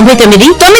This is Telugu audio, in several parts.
తొంభై తొమ్మిది తొమ్మిది.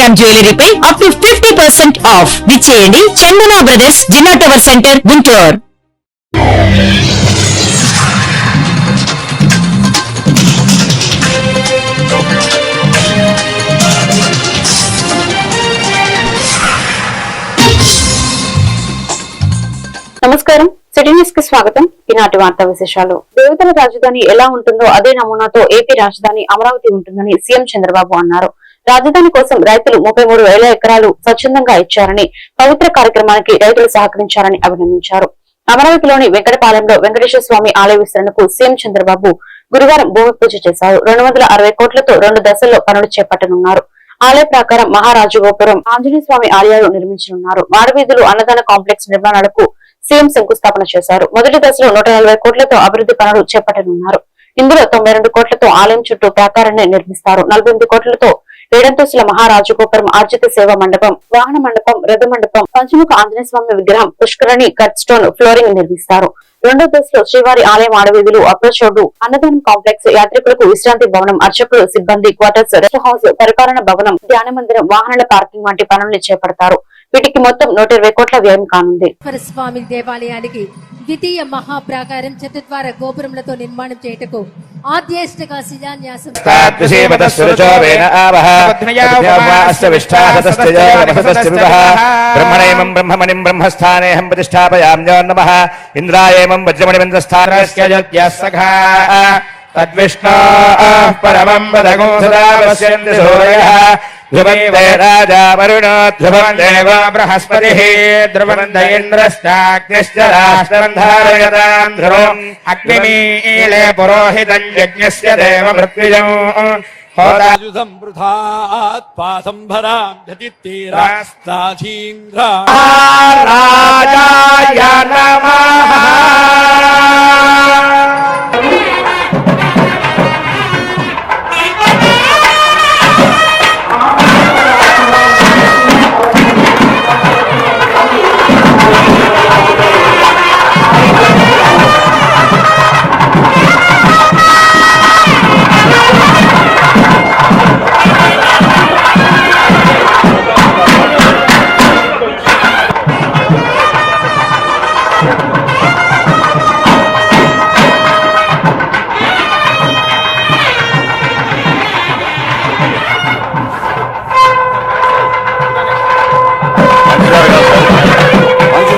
Sriram jewellery pi up to fifty percent off విచ్చేయండి Chandana brothers జిల్లా టవర్ సెంటర్ గుంటూరు నమస్కారం. సిటీ న్యూస్కి స్వాగతం. ఈనాటి వార్తా విశేషాలు. దేవతల రాజధాని ఎలా ఉంటుందో అదే నమూనాతో ఏపీ రాజధాని అమరావతి ఉంటుందని సీఎం చంద్రబాబు అన్నారు. రాజధాని కోసం రైతులు ముప్పై మూడు వేల ఎకరాలు స్వచ్ఛందంగా ఇచ్చారని పవిత్ర కార్యక్రమానికి రైతులు సహకరించారని అభినందించారు. అమరావతిలోని వెంకటపాలెంలో వెంకటేశ్వర స్వామి ఆలయ విస్తరణకు సీఎం చంద్రబాబు గురువారం భూమి పూజ చేశారు. రెండు కోట్లతో రెండు దశల్లో పనులు చేపట్టనున్నారు. ఆలయ ప్రకారం మహారాజగోపురం ఆంజనేయ స్వామి ఆలయాలు నిర్మించనున్నారు. మాడవీధులు అన్నదాన కాంప్లెక్స్ నిర్మాణాలకు సీఎం శంకుస్థాపన చేశారు. మొదటి దశలో నూట కోట్లతో అభివృద్ధి పనులు చేపట్టనున్నారు. ఇందులో తొంభై కోట్లతో ఆలయం చుట్టూ ప్రాకారాన్ని నిర్మిస్తారు. నలభై కోట్లతో కోట్లతో మహారాజగోపురం ఆర్జిత సేవ మండపం వాహన మండపం రథ మండపం పంచముఖ ఆంజనేయ స్వామి విగ్రహం పుష్కరణి కట్ స్టోన్ ఫ్లోరింగ్ నిర్మిస్తారు. రెండో దశలో శ్రీవారి ఆలయం ఆడవీధులు అప్రోచ్ రోడ్డు అన్నదానం కాంప్లెక్స్ యాత్రికులకు విశ్రాంతి భవనం అర్చకులు సిబ్బంది క్వార్టర్స్ రెస్ట్ హౌస్ పరిపాలన భవనం ధ్యాన మందిరం వాహనాల పార్కింగ్ వంటి పనులను చేపడతారు. వీటికి మొత్తం నూట ఇరవై కోట్ల వ్యయం కానుంది. స్వామి దేవాలయానికి ద్వితీయ మహాప్రాకారం చతుద్వార గోపురములతో నిర్మాణం చేయుటకు ఆద్యేష్టగా శిలాన్యాసం. ేన ఆవహ. బ్రహ్మణేమం బ్రహ్మమణిం బ్రహ్మస్థానేహం ప్రతిష్టాపయామ్యో నమ. ఇంద్రాయేమం వజ్రమణిమంద్రస్థానస్య తద్విష్ణో పరమం వదగో సదా పశ్యంతి సూర్యః ध्रुवन्ते राजा वरुणो ध्रुवम् बृहस्पतिः। ध्रुवन्त इन्द्रश्चाग्निश्च राष्ट्रम् धारयताम् ध्रुवम्। अग्निमीले पुरोहितम् यज्ञस्य देव नमः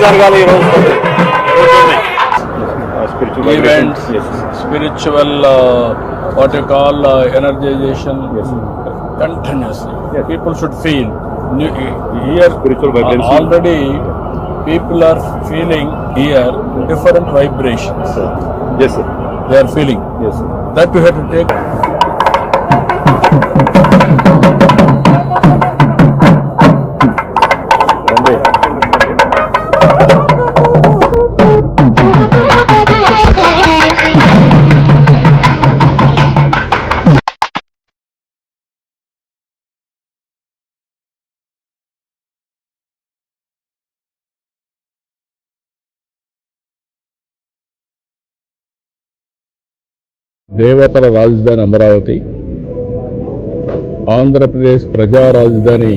రాజాయ నమః events, spiritual, uh, what you call uh, energization, continuously. People should feel. New, here, Spiritual uh, vibrancy. already people are feeling here different vibrations. దేవతల రాజధాని అమరావతి ఆంధ్రప్రదేశ్ ప్రజా రాజధాని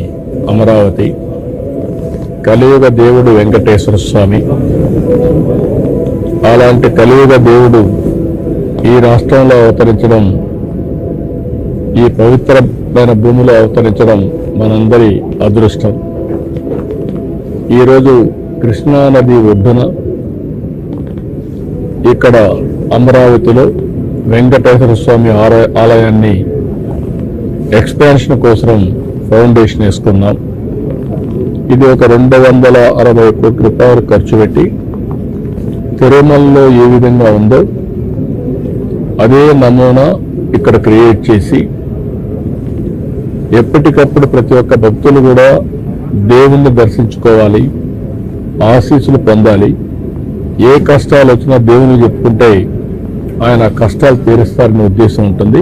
అమరావతి కలియుగ దేవుడు వెంకటేశ్వర స్వామి. అలాంటి కలియుగ దేవుడు ఈ రాష్ట్రంలో అవతరించడం ఈ పవిత్రమైన భూమిలో అవతరించడం మనందరి అదృష్టం. ఈరోజు కృష్ణానది ఒడ్డున ఇక్కడ అమరావతిలో వెంకటేశ్వర స్వామి ఆలయ- ఆలయాన్ని ఎక్స్పాన్షన్ కోసం ఫౌండేషన్ వేసుకున్నాం. ఇది ఒక రెండు వందల అరవై కోట్ల రూపాయలు ఖర్చు పెట్టి తిరుమలలో ఏ విధంగా ఉందో అదే నమూనా ఇక్కడ క్రియేట్ చేసి ఎప్పటికప్పుడు ప్రతి ఒక్క భక్తులు కూడా దేవుణ్ణి దర్శించుకోవాలి ఆశీస్సులు పొందాలి. ఏ కష్టాలు వచ్చినా దేవుని చెప్పుకుంటే ఆయన కష్టాలు తీరుస్తారనే ఉద్దేశం ఉంటుంది.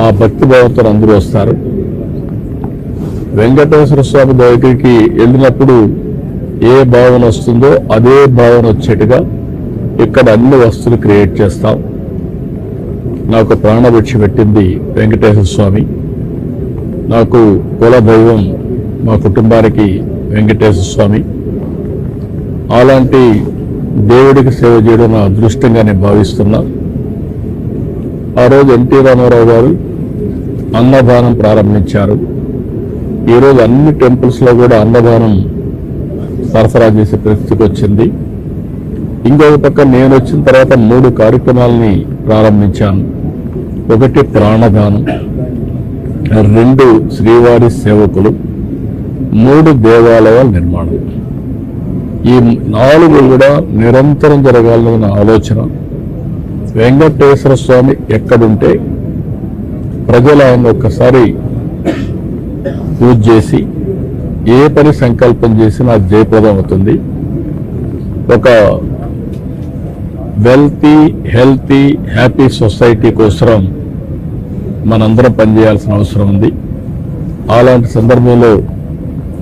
ఆ భక్తి భావంతో అందరూ వస్తారు. వెంకటేశ్వర స్వామి దగ్గరికి వెళ్ళినప్పుడు ఏ భావన వస్తుందో అదే భావన వచ్చేట్టుగా ఇక్కడ అన్ని వస్తువులు క్రియేట్ చేస్తాం. నాకు ప్రాణభిక్ష పెట్టింది వెంకటేశ్వర స్వామి. నాకు కుల మా కుటుంబానికి వెంకటేశ్వర స్వామి. అలాంటి దేవుడికి సేవ చేయడం నా అదృష్టంగా నేను భావిస్తున్నా. ఆ రోజు ఎన్టీ రామారావు గారు అన్నదానం ప్రారంభించారు. ఈరోజు అన్ని టెంపుల్స్లో కూడా అన్నదానం సరఫరా చేసే పరిస్థితికి వచ్చింది. ఇంకొక పక్క నేను వచ్చిన తర్వాత మూడు కార్యక్రమాలని ప్రారంభించాను. ఒకటి ప్రాణదానం రెండు శ్రీవారి సేవకులు మూడు దేవాలయాల నిర్మాణం. ఈ నాలుగు కూడా నిరంతరం జరగాలన్న ఆలోచన. వెంకటేశ్వర స్వామి ఎక్కడుంటే ప్రజలు ఆయన ఒక్కసారి పూజ చేసి ఏ పని సంకల్పం చేసినా జయప్రదం అవుతుంది. ఒక వెల్తీ హెల్తీ హ్యాపీ సొసైటీ కోసం మనందరం పనిచేయాల్సిన అవసరం ఉంది. అలాంటి సందర్భంలో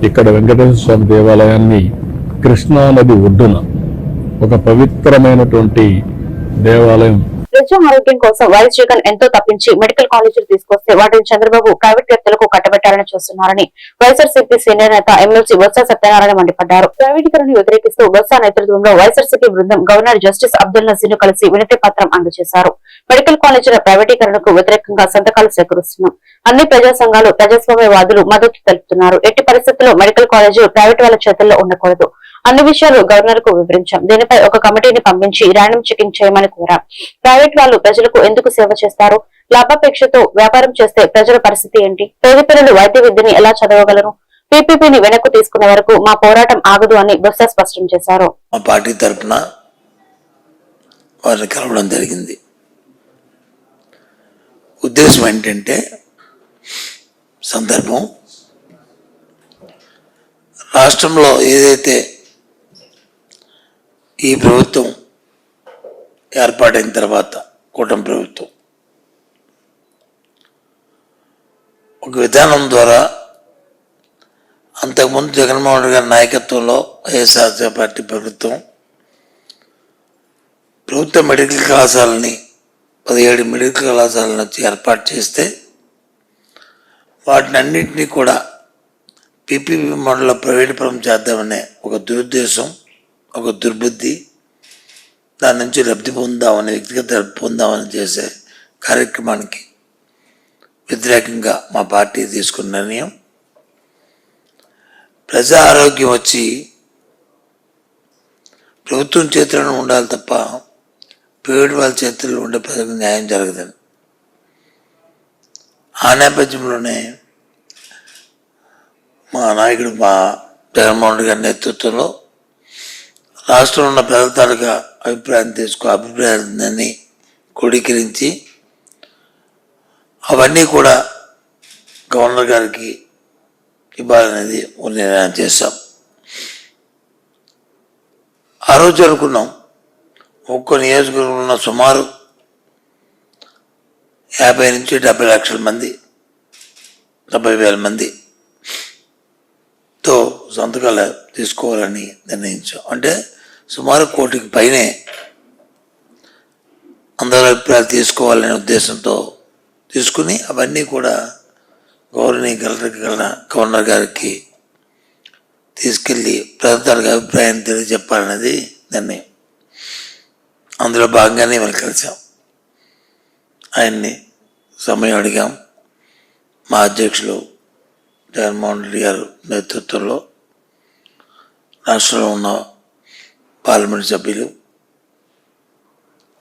ఇక్కడ వెంకటేశ్వర స్వామి దేవాలయాన్ని కృష్ణానది ఒడ్డున ఒక పవిత్రమైనటువంటి దేవాలయం. ప్రజా ఆరోగ్యం కోసం వైఎస్ జగన్ ఎంతో తప్పించి మెడికల్ కాలేజీలు తీసుకొస్తే వాటిని చంద్రబాబు ప్రైవేట్ వ్యక్తులకు కట్టబెట్టాలని చూస్తున్నారని వైఎస్ఆర్సీపీ సీనియర్ నేత ఎమ్మెల్సీ బొత్స సత్యనారాయణ మండిపడ్డారు. ప్రైవేటీకరణను వ్యతిరేకిస్తూ బొత్స నేతృత్వంలో వైఎస్ఆర్సీపీ బృందం గవర్నర్ జస్టిస్ అబ్దుల్ నజీర్ కలిసి వినతి పత్రం అందజేశారు. మెడికల్ కాలేజీల ప్రైవేటీకరణకు వ్యతిరేకంగా సంతకాలు సేకరిస్తున్నాం. అన్ని ప్రజా సంఘాలు ప్రజాస్వామ్యవాదులు మద్దతు తెలుపుతున్నారు. ఎట్టి పరిస్థితుల్లో మెడికల్ కాలేజీలు ప్రైవేట్ వాళ్ళ చేతుల్లో ఉండకూడదు. అన్ని విషయాలు గవర్నర్కు వివరించాం. దీనిపై ఒక కమిటీని పంపించి ర్యాండమ్ చెకింగ్ చేయమని కోరాం. ప్రైవేట్ వాళ్ళు ప్రజలకు ఎందుకు సేవ చేస్తారు? లాభాపేక్షతో వ్యాపారం చేస్తే ప్రజల పరిస్థితి ఏంటి? పేద పిల్లలు వైద్య విద్యని ఎలా చదవగలరు? పీపీపీని వెనక్కు తీసుకునే వరకు మా పోరాటం ఆగదు అని బొత్స స్పష్టం చేశారు. మా పార్టీ తరఫున వారిని కలవడం జరిగింది. ఉద్దేశం ఏంటంటే సందర్భం రాష్ట్రంలో ఏదైతే ఈ ప్రభుత్వం ఏర్పాటైన తర్వాత కూటమి ప్రభుత్వం ఒక విధానం ద్వారా అంతకుముందు జగన్మోహన్ రెడ్డి గారి నాయకత్వంలో వైఎస్ఆర్ పార్టీ ప్రభుత్వం ప్రభుత్వ మెడికల్ కళాశాలని పదిహేడు మెడికల్ కళాశాలను వచ్చి ఏర్పాటు చేస్తే వాటిని అన్నింటినీ కూడా పీపీపీ మోడల్లో ప్రైవేట్ పరం చేద్దామనే ఒక దురుద్దేశం ఒక దుర్బుద్ధి దాని నుంచి లబ్ధి పొందామని వ్యక్తిగత లబ్ధి పొందామని చేసే కార్యక్రమానికి వ్యతిరేకంగా మా పార్టీ తీసుకున్న నిర్ణయం. ప్రజా ఆరోగ్యం వచ్చి ప్రభుత్వం చేతుల్లో ఉండాలి తప్ప ప్రైవేట్ వాళ్ళ చేతుల్లో ఉండే ప్రజలకు న్యాయం జరగదని ఆ నేపథ్యంలోనే మా నాయకుడు మా జగన్మోహన్ రెడ్డి గారి నేతృత్వంలో రాష్ట్రంలో ఉన్న ప్రజల తాలూకా అభిప్రాయం తీసుకో అభిప్రాయాన్ని క్రోడీకరించి అవన్నీ కూడా గవర్నర్ గారికి ఇవ్వాలనేది నిర్ణయం చేశాం. ఆ రోజు అనుకున్నాం ఒక్కో నియోజకవర్గంలో ఉన్న సుమారు యాభై నుంచి డెబ్బై లక్షల మంది డెబ్బై వేల మందితో సంతకాలు తీసుకోవాలని నిర్ణయించాం. అంటే సుమారు కోటికి పైనే అందరి అభిప్రాయాలు తీసుకోవాలనే ఉద్దేశంతో తీసుకుని అవన్నీ కూడా గవర్నర్ కలెక్టర్ గవర్నర్ గారికి తీసుకెళ్ళి ప్రభుత్వానికి అభిప్రాయం తెలియజెప్పాలనేది నిర్ణయం. అందులో భాగంగానే మనం కలిసాం. ఆయన్ని సమయం అడిగాం. మా అధ్యక్షులు జగన్మోహన్ రెడ్డి గారు నేతృత్వంలో రాష్ట్రంలో ఉన్న పార్లమెంట్ సభ్యులు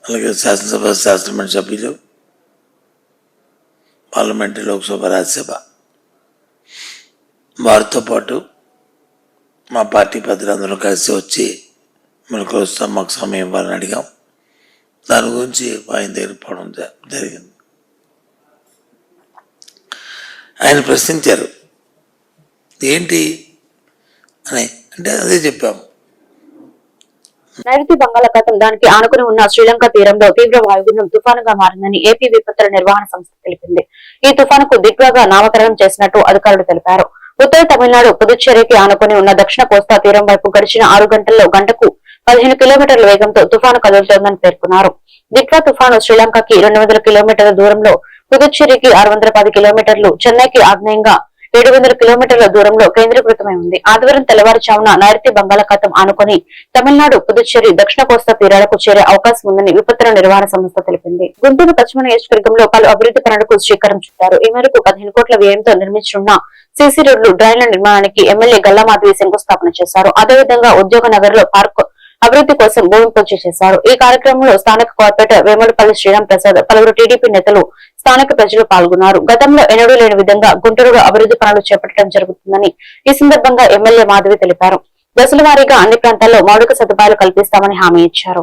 అలాగే శాసనసభ శాసనమండలి సభ్యులు పార్లమెంటరీ లోక్సభ రాజ్యసభ. వారితో పాటు మా పార్టీ పెద్దలందరూ కలిసి వచ్చి మనకు కలుస్తాం మాకు సమయం ఇవ్వాలని అడిగాం. దాని గురించి ఆయన దగ్గర పోవడం జ- జరిగింది. ఆయన ప్రశ్నించారు ఏంటి? అని అంటే అదే చెప్పాము. నైరుతి బంగాళాఖాతం దానికి ఆనుకుని ఉన్న శ్రీలంక తీరంలో తీవ్ర వాయుగుండం తుఫానుగా మారిందని ఏపీ విపత్తుల నిర్వహణ సంస్థ తెలిపింది. ఈ తుఫానుకు దిగ్వాగా నామకరణం చేసినట్టు అధికారులు తెలిపారు. ఉత్తర తమిళనాడు పుదుచ్చేరికి ఆనుకుని ఉన్న దక్షిణ కోస్తా తీరం వైపు గడిచిన ఆరు గంటల్లో గంటకు పదిహేను కిలోమీటర్ల వేగంతో తుఫాను కదులుతోందని పేర్కొన్నారు. దిట్వా తుఫాను శ్రీలంకకి రెండు వందల కిలోమీటర్ల దూరంలో పుదుచ్చేరికి ఆరు వందల పది కిలోమీటర్లు చెన్నైకి ఆగ్నేయంగా ఏడు వందల కిలోమీటర్ల దూరంలో కేంద్రీకృతమై ఉంది. ఆదివారం తెల్లవారుజామున నైరుతి బంగాళాఖాతం ఆనుకొని తమిళనాడు పుదుచ్చేరి దక్షిణ కోస్తా తీరాలకు చేరే అవకాశం ఉందని విపత్తుల నిర్వహణ సంస్థ తెలిపింది. గుంటూరు పశ్చిమ నియోజకవర్గంలో పలు అభివృద్ధి పనులకు శ్రీకారం చుట్టారు. ఈ మేరకు పదిహేను కోట్ల వ్యయంతో నిర్మించనున్న సీసీ రోడ్లు డ్రైన్ల నిర్మాణానికి ఎమ్మెల్యే గల్లామాధవి శంకుస్థాపన చేశారు. అదేవిధంగా ఉద్యోగ నగర్లో పార్క్ అభివృద్ధి కోసం భూమి పూజ చేశారు. ఈ కార్యక్రమంలో స్థానిక కార్పొరేటర్ వేమడిపల్లి శ్రీరామ్ ప్రసాద్ పలువురు టీడీపీ నేతలు స్థానిక ప్రజలు పాల్గొన్నారు. గతంలో ఎన్నడూ లేని విధంగా గుంటూరులో అభివృద్ధి పనులు చేపట్టడం జరుగుతుందని ఈ సందర్భంగా ఎమ్మెల్యే మాధవి తెలిపారు. దశల వారీగా అన్ని ప్రాంతాల్లో మౌలిక సదుపాయాలు కల్పిస్తామని హామీ ఇచ్చారు.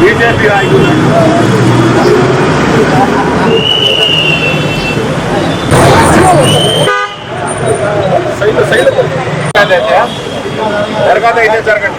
బీజేపీ జరగదు అయితే జరగండి.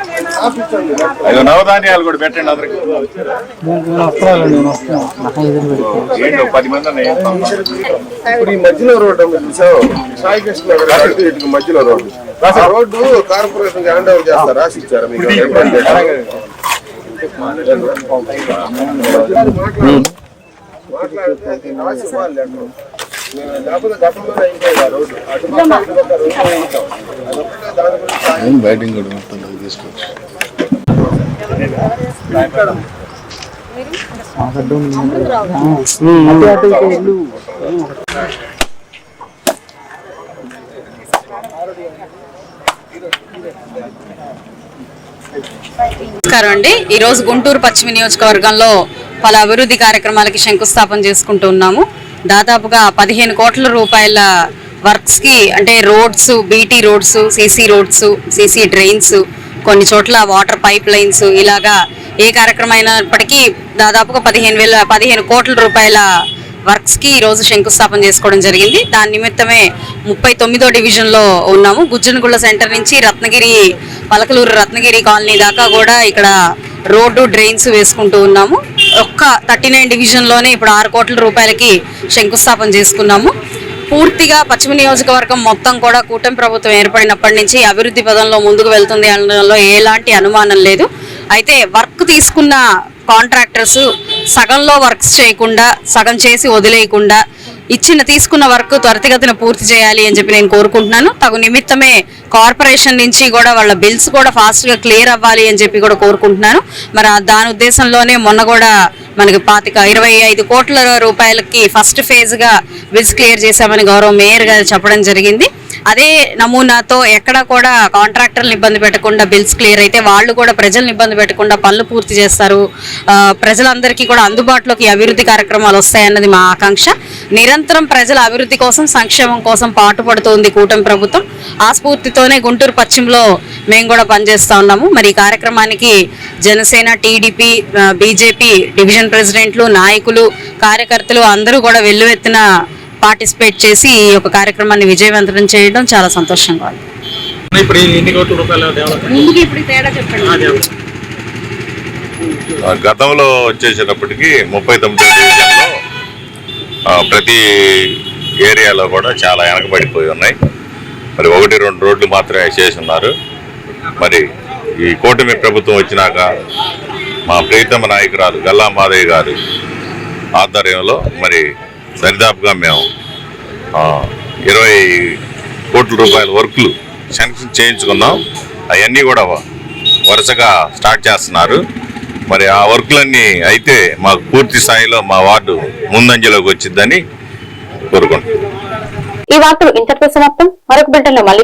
ఐదు నవధాన్యాలు కూడా పెట్టండి అందరికి. ఏంటో పది మంది ఉన్నాయి ఇప్పుడు ఈ మధ్యలో రోడ్డు ఉంది చూసావు? సాయి కృష్ణ నగర్ అటు ఇటు మధ్యలో road. Road corporation hand over చేస్తారు రాసి ఇచ్చారు మీకు. మాట్లాడితే అది బ్యాటింగ్ కూడా మొత్తం తీసుకోవచ్చు. నమస్కారం అండి. ఈరోజు గుంటూరు పశ్చిమ నియోజకవర్గంలో పలు అభివృద్ధి కార్యక్రమాలకి శంకుస్థాపన చేసుకుంటూ ఉన్నాము. దాదాపుగా పదిహేను కోట్ల రూపాయల వర్క్స్కి అంటే roads BT roads CC roads CC drains కొన్ని చోట్ల వాటర్ పైప్ లైన్స్ ఇలాగా ఏ కార్యక్రమం అయినప్పటికీ దాదాపుగా పదిహేను వేల పదిహేను కోట్ల రూపాయల వర్క్స్కి ఈరోజు రోజు శంకుస్థాపన చేసుకోవడం జరిగింది. దాని నిమిత్తమే ముప్పై తొమ్మిదో డివిజన్లో ఉన్నాము. గుజ్జనగుళ్ళ సెంటర్ నుంచి రత్నగిరి పలకలూరు రత్నగిరి కాలనీ దాకా కూడా ఇక్కడ రోడ్డు డ్రైన్స్ వేసుకుంటూ ఉన్నాము. ఒక్క థర్టీ నైన్ డివిజన్లోనే ఇప్పుడు ఆరు కోట్ల రూపాయలకి శంకుస్థాపన చేసుకున్నాము. పూర్తిగా పశ్చిమ నియోజకవర్గం మొత్తం కూడా కూటమి ప్రభుత్వం ఏర్పడినప్పటి నుంచి అభివృద్ధి పదంలో ముందుకు వెళ్తుంది అనడంలో ఎలాంటి అనుమానం లేదు. అయితే వర్క్ తీసుకున్న కాంట్రాక్టర్స్ సగంలో వర్క్స్ చేయకుండా సగం చేసి వదిలేయకుండా ఇచ్చిన తీసుకున్న వర్క్ త్వరితగతిన పూర్తి చేయాలి అని చెప్పి నేను కోరుకుంటున్నాను. తగు నిమిత్తమే కార్పొరేషన్ నుంచి కూడా వాళ్ళ బిల్స్ కూడా ఫాస్ట్గా క్లియర్ అవ్వాలి అని చెప్పి కూడా కోరుకుంటున్నాను. మరి దాని ఉద్దేశంలోనే మొన్న కూడా మనకి పాతిక ఇరవై ఐదు కోట్ల రూపాయలకి ఫస్ట్ ఫేజ్గా బిల్స్ క్లియర్ చేశామని గౌరవ మేయర్ గారు చెప్పడం జరిగింది. అదే నమూనాతో ఎక్కడ కూడా కాంట్రాక్టర్లు ఇబ్బంది పెట్టకుండా బిల్స్ క్లియర్ అయితే వాళ్ళు కూడా ప్రజల్ని ఇబ్బంది పెట్టకుండా పనులు పూర్తి చేస్తారు. ప్రజలందరికీ కూడా అందుబాటులోకి అభివృద్ధి కార్యక్రమాలు వస్తాయన్నది మా ఆకాంక్ష. నిరంతరం ప్రజల అభివృద్ధి కోసం సంక్షేమం కోసం పాటుపడుతోంది కూటమి ప్రభుత్వం. ఆ స్ఫూర్తితోనే గుంటూరు పశ్చిమలో మేము కూడా పనిచేస్తా ఉన్నాము. మరి ఈ కార్యక్రమానికి జనసేన టీడీపీ బీజేపీ డివిజన్ ప్రెసిడెంట్లు నాయకులు కార్యకర్తలు అందరూ కూడా వెల్లువెత్తిన పార్టిసిపేట్ చేసి ఈ యొక్క కార్యక్రమాన్ని విజయవంతం చేయడం చాలా సంతోషంగా ఉంది. గతంలో వచ్చేసేటప్పటికి ముప్పై తొమ్మిదో డివిజన్లో ప్రతి ఏరియాలో కూడా చాలా వెనకబడిపోయి ఉన్నాయి. మరి ఒకటి రెండు రోడ్లు మాత్రమే చేసి ఉన్నారు. మరి ఈ కూటమి ప్రభుత్వం వచ్చినాక మా ప్రీతమ నాయకురాలు గల్లా మాధవి గారు ఆధ్వర్యంలో మరి దరిదాపుగా మేము ఇరవై కోట్ల రూపాయల వర్కులు శాంక్షన్ చేయించుకున్నాం. అవన్నీ కూడా వరుసగా స్టార్ట్ చేస్తున్నారు. మరి ఆ వర్కులన్నీ అయితే మాకు పూర్తి స్థాయిలో మా వార్డు ముందంజలోకి వచ్చిందని కోరుకుంటున్నాం. ఈ వార్తలు మళ్ళీ